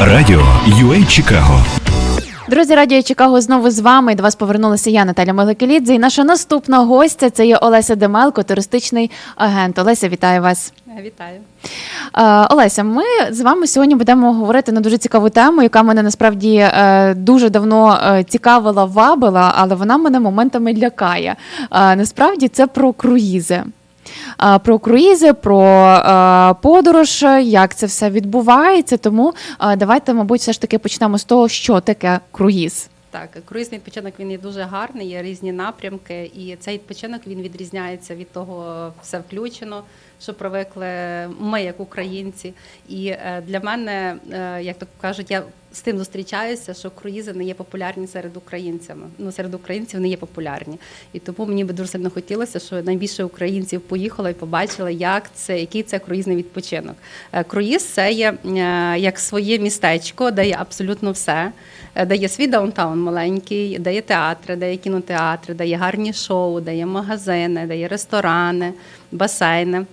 Радіо UA Чикаго Друзі, радіо Чикаго знову з вами. До вас повернулася я, Наталя Меликелідзе. І наша наступна гостя це є Олеся Демелко, туристичний агент. Олеся, вітаю вас. Вітаю. Е, Олеся, ми з вами сьогодні будемо говорити на дуже цікаву тему, яка мене насправді е, дуже давно е, цікавила, вабила, але вона мене моментами лякає. Е, Насправді це про круїзи. Про круїзи, про подорож, як це все відбувається. Тому давайте, мабуть, все ж таки почнемо з того, що таке круїз. Так, круїзний відпочинок він є дуже гарний, є різні напрямки, і цей відпочинок він відрізняється від того, все включено, що привикли ми, як українці. І е, для мене, е, як то кажуть, я з тим зустрічаюся, що круїзи не є популярні серед українців. Ну, серед українців не є популярні. І тому мені би дуже сильно хотілося, щоб найбільше українців поїхало і побачили, як це, який це круїзний відпочинок. Е, Круїз це є е, як своє містечко, де є абсолютно все. Е, Де є свій даунтаун маленький, де є театри, де є кінотеатри, де є гарні шоу, де є магазини, де є ресторани, басейни.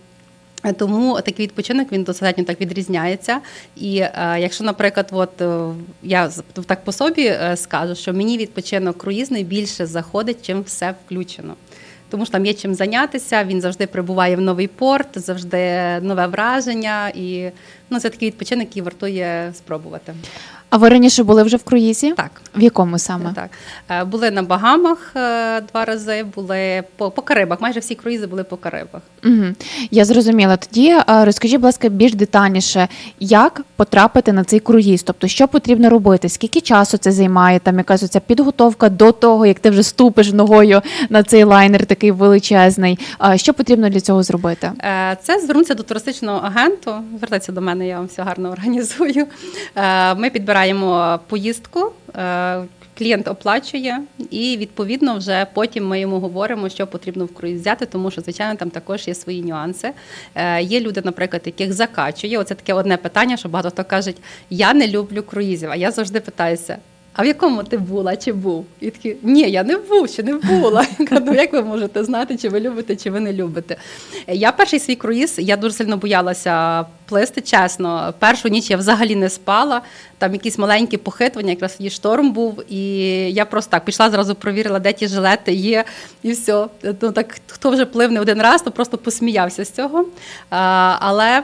Е, Тому такий відпочинок він достатньо так відрізняється. І е, якщо, наприклад, от е, я так по собі е, скажу, що мені відпочинок круїзний більше заходить, чим все включено. Тому що там є чим зайнятися, він завжди прибуває в новий порт, завжди нове враження, і ну це такий відпочинок, який вартує спробувати. А ви раніше були вже в круїзі? Так. В якому саме? Так, Е, були на Багамах е, два рази, були по, по Карибах. Майже всі круїзи були по Карибах. Угу. Я зрозуміла. Тоді е, розкажіть, будь ласка, більш детальніше, як потрапити на цей круїз? Тобто, що потрібно робити? Скільки часу це займає? Там якась оця підготовка до того, як ти вже ступиш ногою на цей лайнер, такий величезний. Що потрібно для цього зробити? Е, Це звернутися до туристичного агенту. Звертайтеся до мене, я вам все гарно організую. Е, Ми підбираємо поїздку. е, Клієнт оплачує, і відповідно вже потім ми йому говоримо, що потрібно в круїз взяти, тому що звичайно там також є свої нюанси. Е, Є люди, наприклад, яких закачує. Оце таке одне питання, що багато хто кажуть: я не люблю круїзів. А я завжди питаюся: а в якому ти була чи був? І такі, ні, я не був, ще не була. Ну як ви можете знати, чи ви любите, чи ви не любите? Я перший свій круїз, я дуже сильно боялася плисти, чесно. Першу ніч я взагалі не спала. Там якісь маленькі похитування, якраз тоді шторм був, і я просто так пішла, зразу провірила, де ті жилети є, і все. Ну так хто вже плив не один раз, то просто посміявся з цього. А, але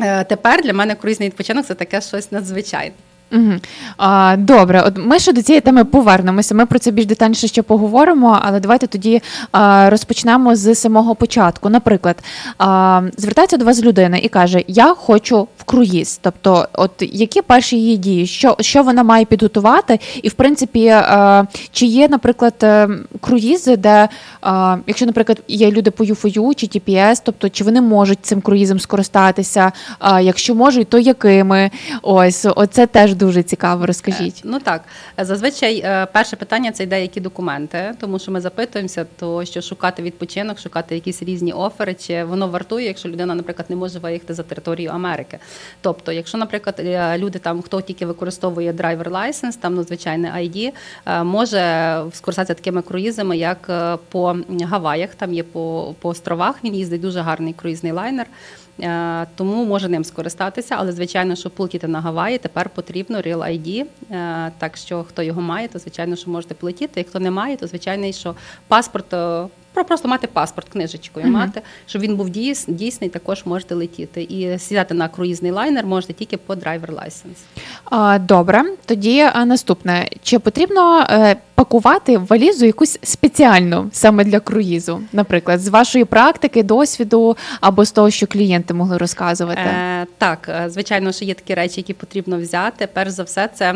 е, тепер для мене круїзний відпочинок це таке щось надзвичайне. Угу. А, добре, от ми ще до цієї теми повернемося. Ми про це більш детальніше ще поговоримо, але давайте тоді а, розпочнемо з самого початку. Наприклад, а, звертається до вас людина і каже: Я хочу в круїз. Тобто, от які перші її дії, що, що вона має підготувати, і в принципі, а, чи є, наприклад, е, круїзи, де а, якщо, наприклад, є люди по ЮФОЮ чи TPS, тобто чи вони можуть цим круїзом скористатися? А, якщо можуть, то якими? Ось, оце теж дуже цікаво. Розкажіть. Е, Ну так, зазвичай е, перше питання це йде які документи, тому що ми запитуємося, то що шукати відпочинок, шукати якісь різні офери, чи воно вартує, якщо людина, наприклад, не може виїхати за територію Америки. Тобто, якщо, наприклад, е, люди там, хто тільки використовує драйвер лайсенс, там ну, звичайне ID, е, може скористатися такими круїзами, як е, по Гаваях, там є по, по островах. Він їздить дуже гарний круїзний лайнер. Е, Тому може ним скористатися, але звичайно, що полетіти на Гаваї, тепер потрібно Real ID. Е, Так що хто його має, то звичайно, що можете полетіти. І хто не має, то звичайно, що паспорт. Е, Про просто мати паспорт книжечкою Мгм. мати, щоб він був дійс, дійсний, також можете летіти. І сідати на круїзний лайнер можете тільки по драйвер лайсенс. Добре, тоді наступне. Чи потрібно е, пакувати в валізу якусь спеціальну саме для круїзу, наприклад, з вашої практики, досвіду або з того, що клієнти могли розказувати? Е, так, е, звичайно, що є такі речі, які потрібно взяти. Перш за все, це.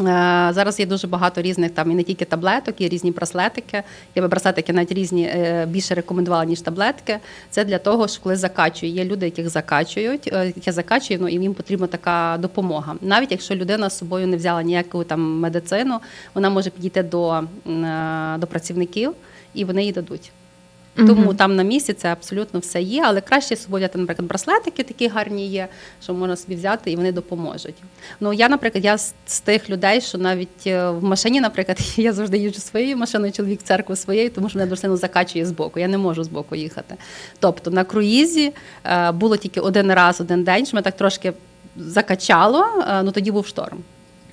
Е, Зараз є дуже багато різних там і не тільки таблеток, є різні браслетики. Я би браслетики навіть різні е, більше рекомендувала, ніж таблетки. Це для того, що коли закачує. Є люди, яких закачують, е, яке закачує, ну і їм потрібна така допомога. Навіть якщо людина з собою не взяла ніяку там медицину, вона може підійти до, до працівників і вони їй дадуть. Тому Мгм. там на місці це абсолютно все є, але краще з собою взяти, наприклад, браслетики такі гарні є, що можна собі взяти і вони допоможуть. Ну я, наприклад, я з, з тих людей, що навіть е, в машині, наприклад, я завжди їжджу своєю машиною, чоловік в церкву своєю, тому що мене дуже сильно закачує з боку. Я не можу з боку їхати. Тобто на круїзі е, було тільки один раз, один день, що ми так трошки закачало, е, ну тоді був шторм.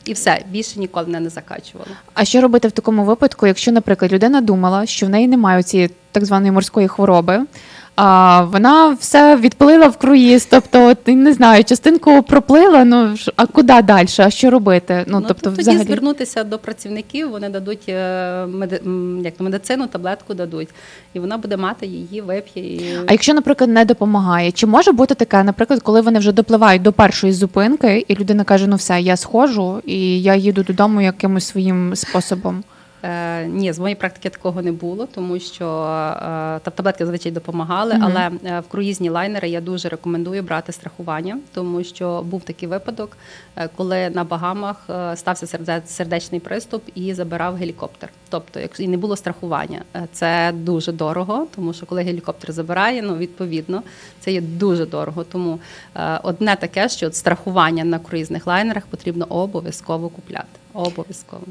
І все, більше ніколи мене не закачувало. А що робити в такому випадку, якщо, наприклад, людина думала, що в неї немає цієї так званої морської хвороби? А вона все відплила в круїз, тобто, от, не знаю, частинку проплила. Ну а куди далі? А що робити? Ну, тобто, тоді взагалі звернутися до працівників, вони дадуть е, меди, як то, медицину, таблетку дадуть, і вона буде мати її, вип'є. І... А якщо, наприклад, не допомагає, чи може бути таке, наприклад, коли вони вже допливають до першої зупинки, і людина каже: ну все, я сходжу і я їду додому якимось своїм способом? Е, ні, з моєї практики такого не було, тому що е, та таблетки зазвичай допомагали. Але е, в круїзні лайнери я дуже рекомендую брати страхування, тому що був такий випадок, коли на Багамах стався сердечний приступ і забирав гелікоптер. Тобто, якщо і не було страхування, це дуже дорого, тому що коли гелікоптер забирає, ну відповідно це є дуже дорого. Тому одне таке, що страхування на круїзних лайнерах потрібно обов'язково купляти. Обов'язково.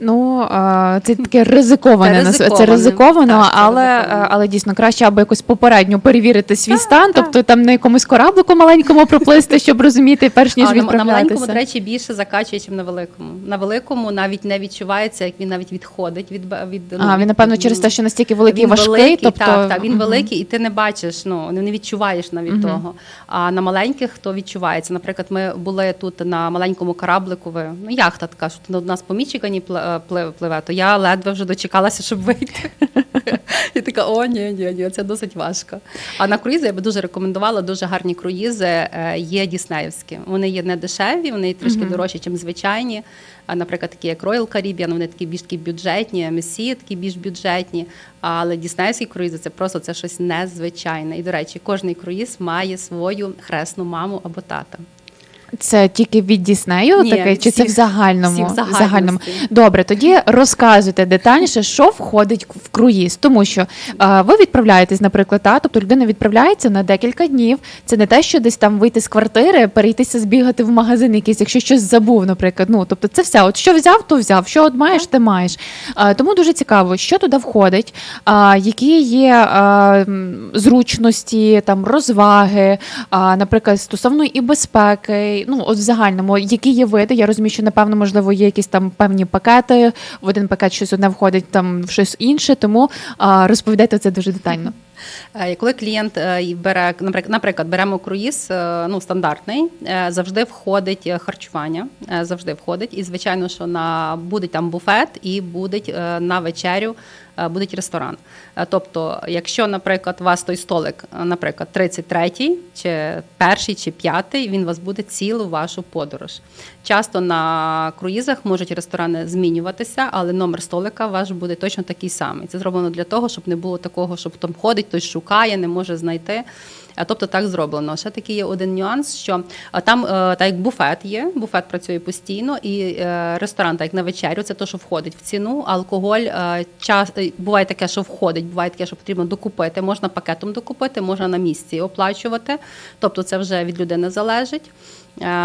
Ну а, це таке ризиковане Це нас- це ризиковане. ризиковано, Так, це але, ризиковано. але дійсно краще або якось попередньо перевірити свій стан, тобто там на якомусь кораблику маленькому проплисти, щоб розуміти, перш ніж а, на, на маленькому, відправлятися. до речі, більше закачує, ніж на великому. На великому навіть не відчувається, як він навіть відходить від б- від ну, А він напевно через те, що настільки великий і він важкий, великий, тобто так, так, він Мгм. великий, і ти не бачиш, ну не відчуваєш навіть Мгм. того. А на маленьких то відчувається. Наприклад, ми були тут на маленькому кораблику. Ви ну яхта така, що у нас по Мічигані пле- пливе, то я ледве вже дочекалася, щоб вийти. І така, о, ні, ні, ні, це досить важко. А на круїзи я би дуже рекомендувала дуже гарні круїзи. е, Є діснеївські. Вони є не дешеві, вони є трішки Мгм. дорожчі, ніж звичайні. Наприклад, такі як Royal Caribbean, вони такі більш такі бюджетні, MSC такі більш бюджетні. Але діснейські круїзи це просто це щось незвичайне. І до речі, кожний круїз має свою хресну маму або тата. Це тільки від Діснею Ні, таке, чи це в загальному? всіх в В загальному. Добре, тоді розказуйте детальніше, що входить в круїз, тому що е, ви відправляєтесь, наприклад, та, тобто людина відправляється на декілька днів. Це не те, що десь там вийти з квартири, перейтися збігати в магазин якийсь, якщо щось забув, наприклад. Ну тобто, це все. От що взяв, то взяв. Що от маєш, ти маєш. Е, тому дуже цікаво, що туди входить, е, які є е, м, зручності, там розваги, а, наприклад, стосовно і безпеки. Ну, от в загальному, які є види. Я розумію, що напевно, можливо, є якісь там певні пакети. В один пакет щось одне входить, там в щось інше. Тому а, розповідайте це дуже детально. Е, Коли клієнт е, бере, наприк- наприклад, беремо круїз, е, ну стандартний, завжди входить харчування, завжди входить. І звичайно, що на буде там буфет і буде е, на вечерю. Е, Буде ресторан. Е, Тобто, якщо, наприклад, у вас той столик, е, наприклад, 33-й, чи перший, чи п'ятий, він у вас буде цілу вашу подорож. Часто на круїзах можуть ресторани змінюватися, але номер столика ваш буде точно такий самий. Це зроблено для того, щоб не було такого, щоб там ходить, хтось шукає, не може знайти. Тобто так зроблено. Ще такий є один нюанс, що там е, так як буфет є, буфет працює постійно, і е, ресторан, так як на вечерю, це те, що входить в ціну. Алкоголь е, час буває таке, що входить, буває таке, що потрібно докупити. Можна пакетом докупити, можна на місці оплачувати. Тобто це вже від людини залежить.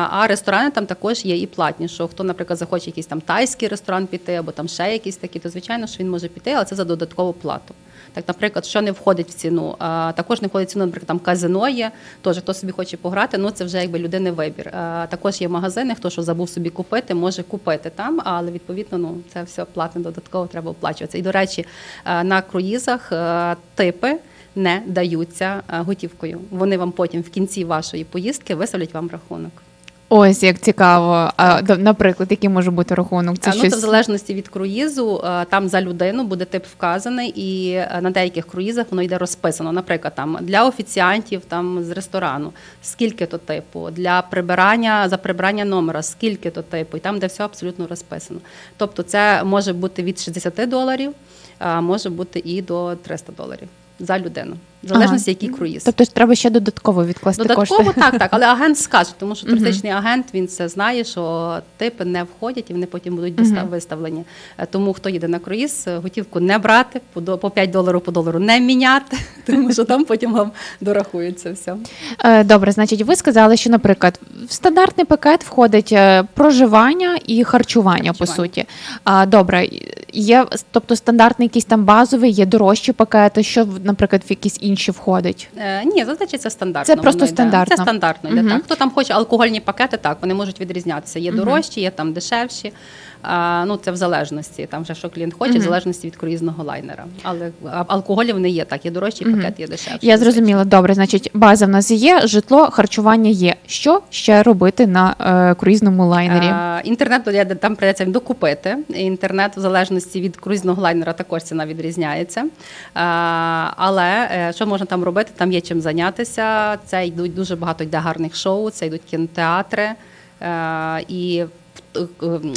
А ресторани там також є і платні. Що хто, наприклад, захоче якийсь там тайський ресторан піти, або там ще якийсь такий, то звичайно, що він може піти, але це за додаткову плату. Так, наприклад, що не входить в ціну, а, також не входить в ціну, наприклад, там казино є. Теж хто собі хоче пограти, ну це вже якби людини вибір. А, також є магазини, хто що забув собі купити, може купити там, але відповідно ну це все платне додатково треба оплачуватися. І до речі, на круїзах типи. Не даються готівкою. Вони вам потім в кінці вашої поїздки виставлять вам рахунок. Ось як цікаво. А, до- наприклад, який може бути рахунок? Це А, ну, щось це в залежності від круїзу, е, там за людину буде тип вказаний, і е, на деяких круїзах воно йде розписано. Наприклад, там для офіціантів там з ресторану, скільки то типу, для прибирання за прибирання номера, скільки то типу, і там де все абсолютно розписано. Тобто, це може бути від 60 доларів, а може бути і до 300 доларів за людину. В залежності, який круїз. Тобто ж треба ще додатково відкласти Додатково кошти. так, так, але агент скаже, тому що туристичний агент він це знає, що типи не входять і вони потім будуть виставлені. Е, Тому хто їде на круїз, е, готівку не брати, по до- по 5 доларів по долару не міняти, тому що там потім вам дорахується все. Е, Добре, значить, ви сказали, що, наприклад, в стандартний пакет входить проживання і харчування, по суті. Добре, є, тобто стандартний якийсь там базовий, є дорожчі пакети, що, наприклад, в якісь інші входить. Е, ні, зазвичай це стандартно. Це просто воно йде. стандартно. Це стандартно йде. Мгм. Так. Хто там хоче алкогольні пакети, так, вони можуть відрізнятися. Є дорожчі, є там дешевші. Ну, це в залежності. Там вже що клієнт хоче, в залежності від круїзного лайнера. Але а, алкоголі вони є так, є дорожчий пакет, є дешевший. Я зрозуміла. Добре, значить, база в нас є, житло, харчування є. Що ще робити на е, круїзному лайнері? Е, Інтернет там придеться докупити. Інтернет в залежності від круїзного лайнера також ціна відрізняється. Е, Але е, що можна там робити? Там є чим зайнятися. Це йдуть дуже багато йде гарних шоу, це йдуть кінотеатри. Е, І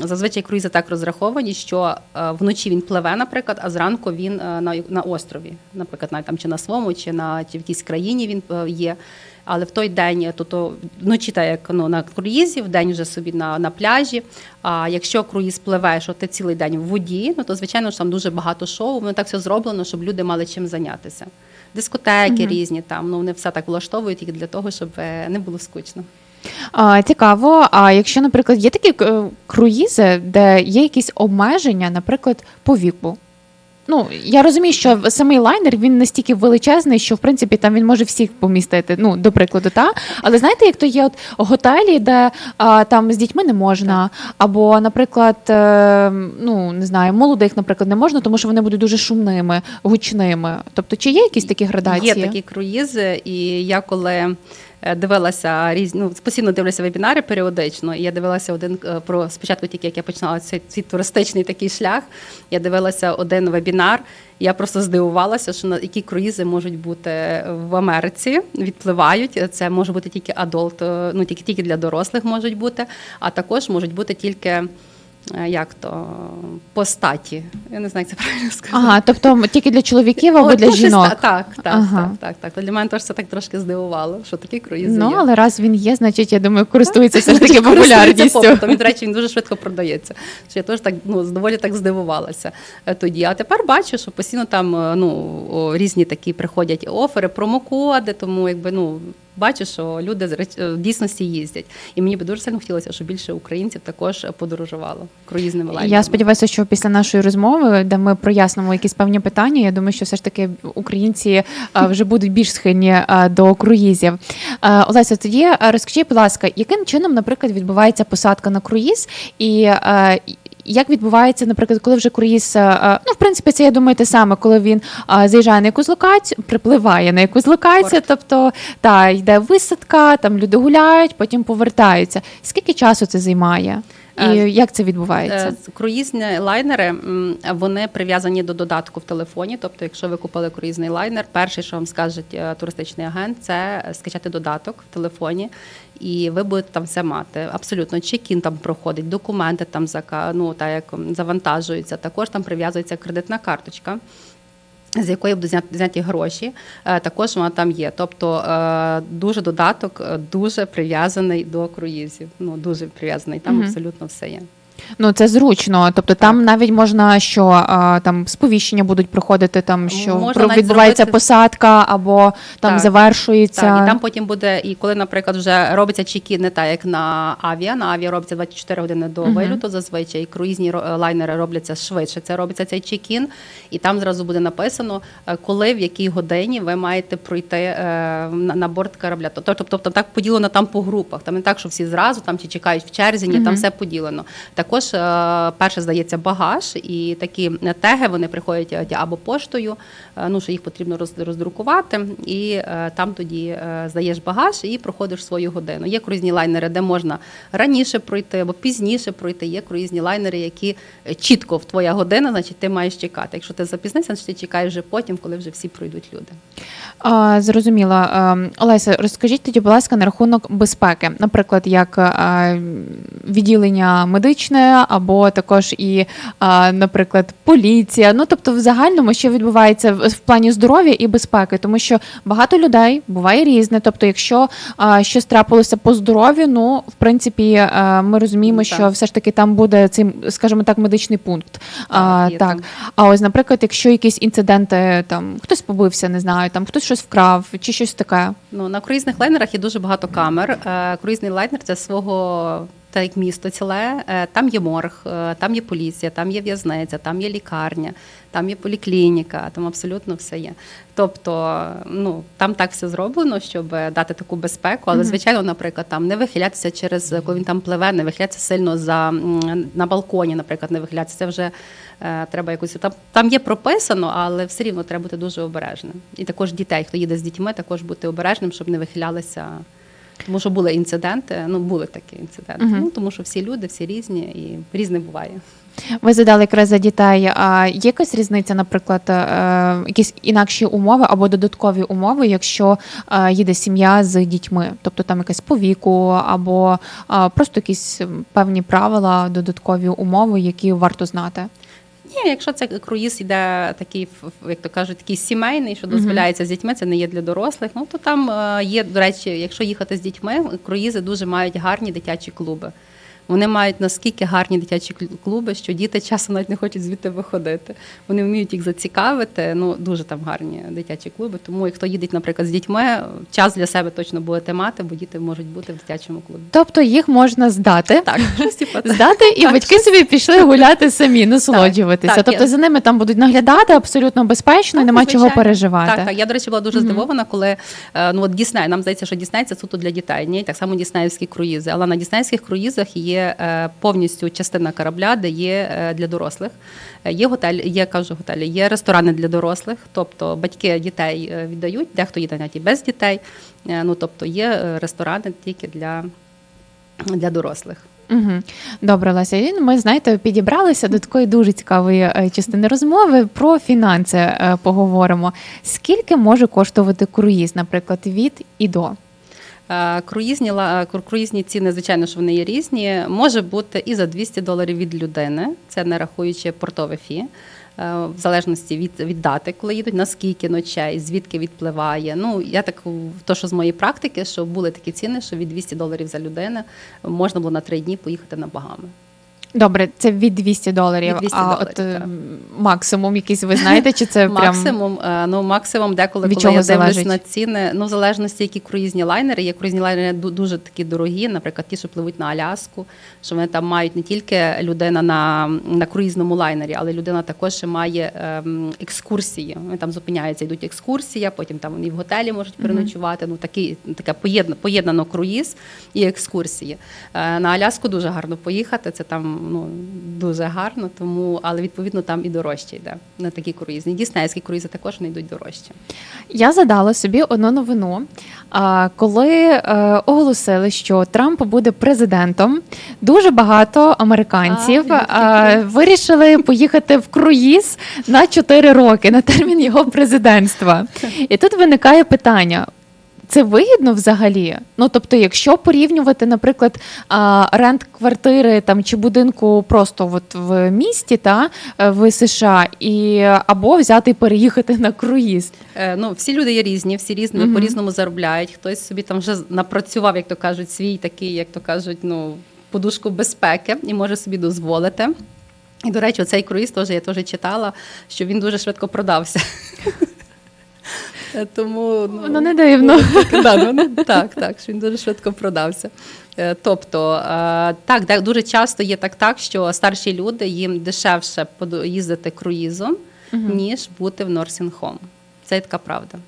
зазвичай круїзи так розраховані, що е, вночі він пливе, наприклад, а зранку він е, на, на острові, наприклад, навіть там чи на своєму, чи на чи в якійсь країні він е, є. Але в той день, то, то вночі так як ну, на круїзі, в день вже собі на, на пляжі. А якщо круїз пливе, що ти цілий день в воді, ну то звичайно ж там дуже багато шоу. Воно так все зроблено, щоб люди мали чим зайнятися. Дискотеки різні там, ну вони все так влаштовують тільки для того, щоб е, не було скучно. А, цікаво. А якщо, наприклад, є такі е, круїзи, де є якісь обмеження, наприклад, по віку. Ну, я розумію, що самий лайнер він настільки величезний, що в принципі там він може всіх помістити. Ну, до прикладу, та але знаєте, як то є от готелі, де а, там з дітьми не можна, або, наприклад, е, ну не знаю, молодих, наприклад, не можна, тому що вони будуть дуже шумними, гучними. Тобто, чи є якісь такі градації? Є такі круїзи, і я коли дивилася різні, ну, постійно дивлюся вебінари періодично. І я дивилася один е, про спочатку, тільки як я починала цей, цей туристичний такий шлях. Я дивилася один вебінар. Я просто здивувалася, що на які круїзи можуть бути в Америці, відпливають. Це може бути тільки адолт, е, ну тільки тільки для дорослих можуть бути, а також можуть бути тільки. Е, Як то по статі? Я не знаю, як це правильно сказати. Ага, тобто тільки для чоловіків або От, для ну, жінок. Так, так, Ага. так, так, так. Для мене теж це так трошки здивувало, що такі круїзи Ну, є. але раз він є, значить, я думаю, користується все ж таки популярністю. попитом. Він, до речі, він дуже швидко продається. Що я теж так ну доволі так здивувалася е, тоді. А тепер бачу, що постійно там е, ну різні такі приходять офери, промокоди, тому якби ну. Бачу, що люди з реч- е, в дійсності їздять, і мені би дуже сильно хотілося, щоб більше українців також подорожувало круїзними лайнерами. Я сподіваюся, що після нашої розмови, де ми прояснимо якісь певні питання, я думаю, що все ж таки українці вже будуть більш схильні до круїзів. Олеся, тоді розкажіть, будь ласка, яким чином, наприклад, відбувається посадка на круїз, і як відбувається, наприклад, коли вже круїз, ну в принципі, це я думаю, те саме, коли він а, заїжджає на якусь локацію, припливає на якусь локацію, Порт. тобто та йде висадка, там люди гуляють, потім повертаються. Скільки часу це займає? І Е, як це відбувається? Е, Круїзні лайнери вони прив'язані до додатку в телефоні. Тобто, якщо ви купили круїзний лайнер, перше, що вам скаже е, туристичний агент, це скачати додаток в телефоні, і ви будете там все мати. Абсолютно чекін там проходить, документи там ну, так як завантажуються. Також там прив'язується кредитна карточка. З якої будуть зняті гроші, Е, також вона там є. Тобто е, дуже додаток, е, дуже прив'язаний до круїзів. Ну дуже прив'язаний. Там угу. абсолютно все є. Ну це зручно. Тобто там навіть можна що а, там сповіщення будуть приходити, там що Можна про- навіть відбувається зробити- посадка або там Так. завершується. Так, і там потім буде, і коли, наприклад, вже робиться чеки не так, як на авіа. На авіа робиться 24 години до виліту зазвичай. Круїзні ро- лайнери робляться швидше. Це робиться цей чекін, і там зразу буде написано, е, коли в якій годині ви маєте пройти е, на, на борт корабля. Тобто, тобто так поділено там по групах. Там не так, що всі зразу там чи чекають в черзі, ні, там все поділено. Також е, перше здається багаж, і такі теги вони приходять е, або поштою, е, ну що їх потрібно роздрукувати, і там тоді здаєш багаж і проходиш свою годину. Є круїзні лайнери, де можна раніше пройти або пізніше пройти. Є круїзні лайнери, які чітко в твоя година, значить ти маєш чекати. Якщо ти запізнився, значить ти чекаєш вже потім, коли вже всі пройдуть люди. А, зрозуміла. Ем, Олеся, розкажіть тоді, будь ласка, на рахунок безпеки, наприклад, як відділення медичне, або також і, наприклад, поліція. Ну тобто, в загальному, що відбувається в, плані здоров'я і безпеки, тому що багато людей буває різне. Тобто, якщо щось трапилося по здоров'ю, ну в принципі, ми розуміємо, Ну, що все ж таки там буде цей, скажімо так, медичний пункт. А, є так. А ось, наприклад, якщо якісь інциденти, там хтось побився, не знаю, там хтось щось вкрав чи щось таке. Ну на круїзних лайнерах є дуже багато камер. Е, Круїзний лайнер це свого так як місто ціле, е, там є морг, е, там є поліція, там є в'язниця, там є лікарня, там є поліклініка, там абсолютно все є. Тобто, ну там так все зроблено, щоб дати таку безпеку. Але звичайно, наприклад, там не вихилятися через коли він там пливе, не вихилятися сильно за на балконі, наприклад, не вихилятися. Це вже е, треба якось там. Там є прописано, але все рівно треба бути дуже обережним. І також дітей, хто їде з дітьми, також бути обережним, щоб не вихилялися. Тому що були інциденти, ну були такі інциденти. Ну тому що всі люди, всі різні і різне буває. Ви задали якраз за дітей. А є якась різниця, наприклад, е, якісь інакші умови або додаткові умови, якщо е, їде сім'я з дітьми, тобто там якась по віку, або е, просто якісь певні правила, додаткові умови, які варто знати. Ні, якщо це круїз іде такий, як то кажуть, такий сімейний, що дозволяється з дітьми, це не є для дорослих. Ну то там е, є, до речі, якщо їхати з дітьми, круїзи дуже мають гарні дитячі клуби. Вони мають наскільки гарні дитячі клуби, що діти часом навіть не хочуть звідти виходити. Вони вміють їх зацікавити. Ну дуже там гарні дитячі клуби. Тому, як хто їде, наприклад, з дітьми, час для себе точно будете мати, бо діти можуть бути в дитячому клубі. Тобто їх можна здати. Так, щось типу так. Здати, і батьки собі пішли гуляти самі, насолоджуватися. так, тобто я- за ними там будуть наглядати абсолютно безпечно, і Так, нема чого переживати. Так, так. Я, до речі, була дуже здивована, коли е, ну от Дісней, нам здається, що Дісней це суто для дітей. Ні, так само Діснеївські круїзи. Але на Діснеївських круїзах є е, повністю частина корабля, де є е, для дорослих. Е, Є готель, є кажу готелі, є ресторани для дорослих, тобто батьки дітей віддають, дехто їде навіть і без дітей. Ну тобто є ресторани тільки для, для дорослих. Угу. Добре, Леся. Ми знаєте, підібралися до такої дуже цікавої частини розмови. Про фінанси поговоримо. Скільки може коштувати круїз, наприклад, від і до? Е, Круїзні, ла- круїзні ціни, звичайно, що вони є різні. Може бути і за 200 доларів від людини, це не рахуючи портове фі, е, в залежності від, від дати, коли їдуть, наскільки ночей, звідки відпливає. Ну, я так, то, що з моєї практики, що були такі ціни, що від 200 доларів за людину можна було на три дні поїхати на Багами. Добре, це від 200 доларів. Від 200 а доларів, от так. максимум якийсь ви знаєте, чи це прям Максимум, е, ну максимум, деколи, Від коли чого я дивлюсь залежить? на ціни, ну в залежності, які круїзні лайнери. Є круїзні лайнери дуже такі дорогі, наприклад, ті, що пливуть на Аляску, що вони там мають не тільки людина на, на круїзному лайнері, але людина також ще має ем, екскурсії. Вони там зупиняються, йдуть екскурсія, потім там вони в готелі можуть переночувати. Ну такі таке поєднано, поєднано круїз і екскурсії. Е, на Аляску дуже гарно поїхати. Це там ну дуже гарно, тому але відповідно там і дорожче йде на такі круїзні. Діснейські круїзи також вони йдуть дорожче. Я задала собі одну новину. Коли е, оголосили, що Трамп буде президентом, дуже багато американців а, вирішили поїхати в круїз на 4 роки на термін його президентства. І тут виникає питання. Це вигідно взагалі? Ну тобто, якщо порівнювати, наприклад, рент квартири там чи будинку просто от в місті та е, в США, і або взяти і переїхати на круїз. Е, Ну, всі люди є різні, всі різні, Мгм. по-різному заробляють. Хтось собі там вже напрацював, як то кажуть, свій такий, як то кажуть, ну, подушку безпеки і може собі дозволити. І, до речі, цей круїз теж я теж читала, що він дуже швидко продався. Е, Тому ну, Воно не дивно. Да, ну, ну, так, так, що він дуже швидко продався. Е, Тобто, е, так, де- дуже часто є так, так, що старші люди їм дешевше їздити круїзом, ніж бути в Норсінхом. Це така правда.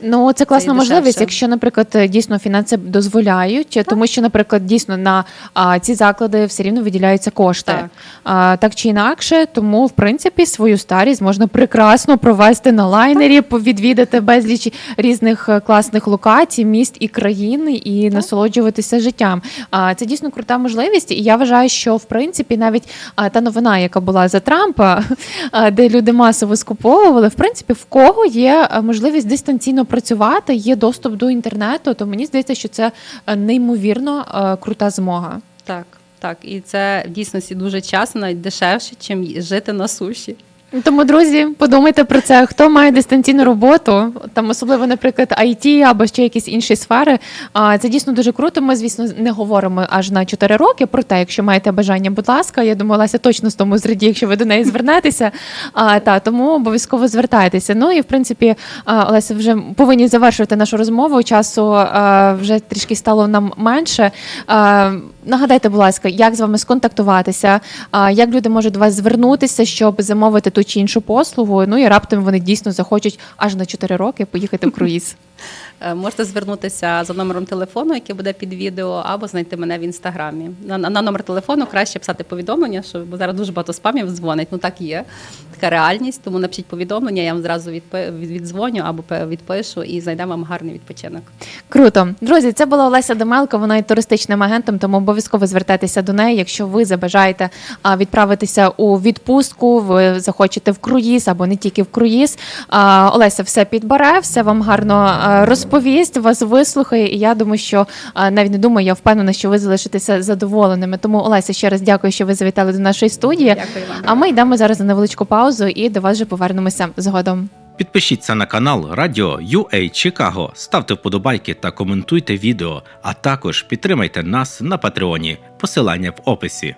Ну це класна Це і можливість, дешевше. якщо, наприклад, е, дійсно фінанси дозволяють, тому що, наприклад, дійсно на а, ці заклади все рівно виділяються кошти. Так. А, так чи інакше, тому в принципі свою старість можна прекрасно провести на лайнері, відвідати безліч різних е, класних локацій, міст і країн, і насолоджуватися життям. А це дійсно крута можливість. І я вважаю, що в принципі навіть а, та новина, яка була за Трампа, а, де люди масово скуповували, в принципі, в кого є е, можливість дистанційно працювати, є доступ до інтернету, то мені здається, що це е, неймовірно е, крута змога. Так, так. І це в дійсності дуже часно, навіть дешевше, ніж жити на суші. Тому, друзі, подумайте про це. Хто має дистанційну роботу, там особливо, наприклад, IT або ще якісь інші сфери. Це дійсно дуже круто. Ми, звісно, не говоримо аж на 4 роки. Проте, якщо маєте бажання, будь ласка, я думаю, Леся точно з тому зраді, якщо ви до неї звернетеся. А, та тому обов'язково звертайтеся. Ну і в принципі, Олеся, вже повинні завершувати нашу розмову. Часу вже трішки стало нам менше. Нагадайте, будь ласка, як з вами сконтактуватися, як люди можуть до вас звернутися, щоб замовити ту чи іншу послугу. Ну і раптом вони дійсно захочуть аж на 4 роки поїхати в круїз. Е, Можете звернутися за номером телефону, який буде під відео, або знайти мене в інстаграмі. На, на номер телефону краще писати повідомлення, що бо зараз дуже багато спамів дзвонить. Ну так є. Така реальність. Тому напишіть повідомлення, я вам зразу відпи, віддзвоню або відпишу і знайдемо вам гарний відпочинок. Круто, друзі. Це була Олеся Демелко. Вона є туристичним агентом, тому обов'язково звертайтеся до неї, якщо ви забажаєте відправитися у відпустку, ви захочете в круїз або не тільки в круїз. Олеся все підбере, все вам гарно розповість, вас вислухає. І я думаю, що навіть не думаю, я впевнена, що ви залишитеся задоволеними. Тому Олеся, ще раз дякую, що ви завітали до нашої студії. Дякую вам. А ми йдемо зараз на невеличку паузу і до вас вже повернемося згодом. Підпишіться на канал Радіо UA Чикаго, ставте вподобайки та коментуйте відео, а також підтримайте нас на Патреоні. Посилання в описі.